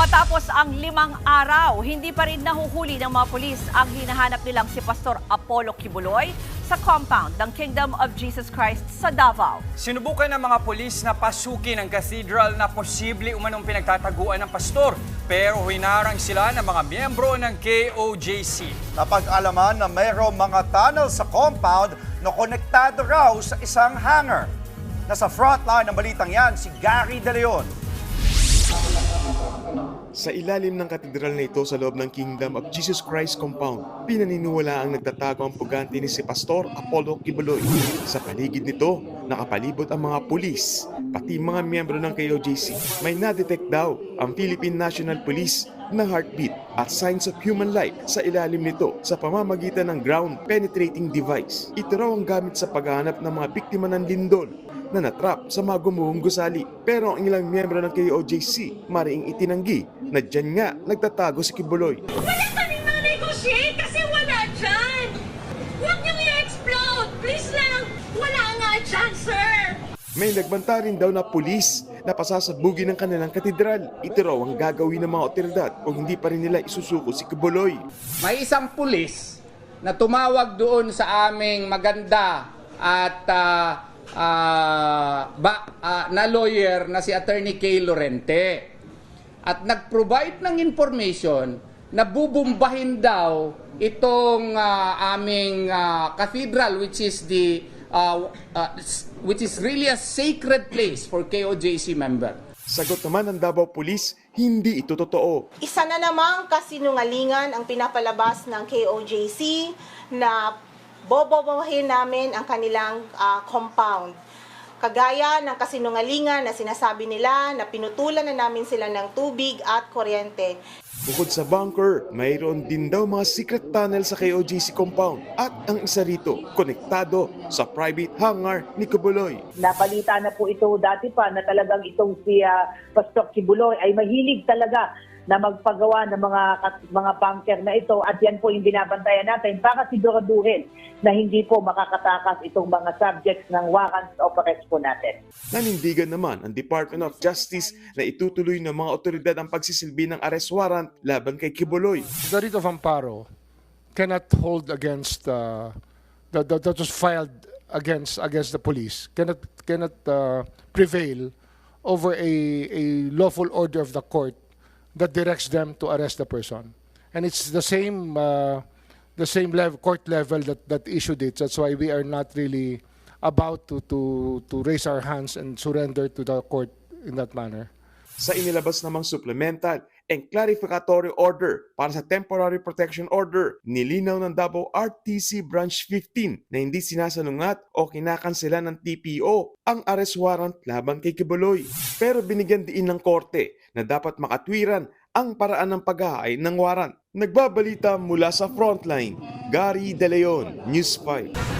Matapos ang limang araw, hindi pa rin nahuhuli ng mga pulis ang hinahanap nilang si Pastor Apollo Kibuloy sa compound ng Kingdom of Jesus Christ sa Davao. Sinubukan ng mga polis na pasukin ang cathedral na posible umanong pinagtataguan ng pastor. Pero hinarang sila ng mga miyembro ng KOJC. Napag-alaman na mayroong mga tunnel sa compound na konektado raw sa isang hangar. Nasa frontline ng balitang yan si Gary De Leon. Sa ilalim ng katedral na ito sa loob ng Kingdom of Jesus Christ compound, pinaniniwala ang nagtatago ang pugante ni si Pastor Apollo Kibuloy. Sa paligid nito, nakapalibot ang mga pulis, pati mga miyembro ng KOJC. May na-detect daw ang Philippine National Police na heartbeat at signs of human life sa ilalim nito sa pamamagitan ng ground penetrating device. Ito raw ang gamit sa paghahanap ng mga biktima ng lindol na natrap sa mga gumuhong gusali. Pero ang ilang miyembro ng KOJC mariing itinanggi na dyan nga nagtatago si Kibuloy. Wala kaming ma-negotiate kasi wala dyan! Huwag niyong i-explode! Please lang! Wala nga dyan, sir! May nagbanta rin daw na pulis na pasasabugin ng kanilang katedral. Ito raw ang gagawin ng mga otoridad kung hindi pa rin nila isusuko si Kibuloy. may isang pulis na tumawag doon sa aming maganda at ah, ah, ba, ah, na lawyer na si Attorney Kay Lorente. At nag-provide ng information na bubumbahin daw itong ah, aming ah, cathedral which is the ah, s- which is really a sacred place for KOJC member. Sagot naman ng Davao Police, hindi ito totoo. Isa na namang kasinungalingan ang pinapalabas ng KOJC na bobobohin namin ang kanilang ah, compound. Kagaya ng kasinungalingan na sinasabi nila na pinutulan na namin sila ng tubig at kuryente. Bukod sa bunker, mayroon din daw mga secret tunnel sa KOJC compound at ang isa rito, konektado sa private hangar ni Kibuloy. Napalita na po ito dati pa na talagang itong si ah, Pastor Kibuloy ay mahilig talaga na magpagawa ng mga mga bunker na ito at yan po yung binabantayan natin para siguraduhin na hindi po makakatakas itong mga subjects ng warrants of arrest po natin. Nanindigan naman ang Department of Justice na itutuloy ng mga otoridad ang pagsisilbi ng arrest warrant laban kay Kibuloy. the writ of amparo cannot hold against uh, that, that that was filed against against the police cannot cannot uh, prevail over a a lawful order of the court that directs them to arrest the person. And it's the same uh, the same level court level that that issued it. That's why we are not really about to to to raise our hands and surrender to the court in that manner Sa inilabas namang supplemental and clarificatory order para sa temporary protection order, nilinaw ng Davao RTC Branch 15 na hindi sinasalungat o kinakansela ng TPO ang arrest warrant laban kay Kibuloy. Pero binigyan diin ng korte na dapat makatwiran ang paraan ng paghahain ng warrant. Nagbabalita mula sa frontline, Gary De Leon, News 5.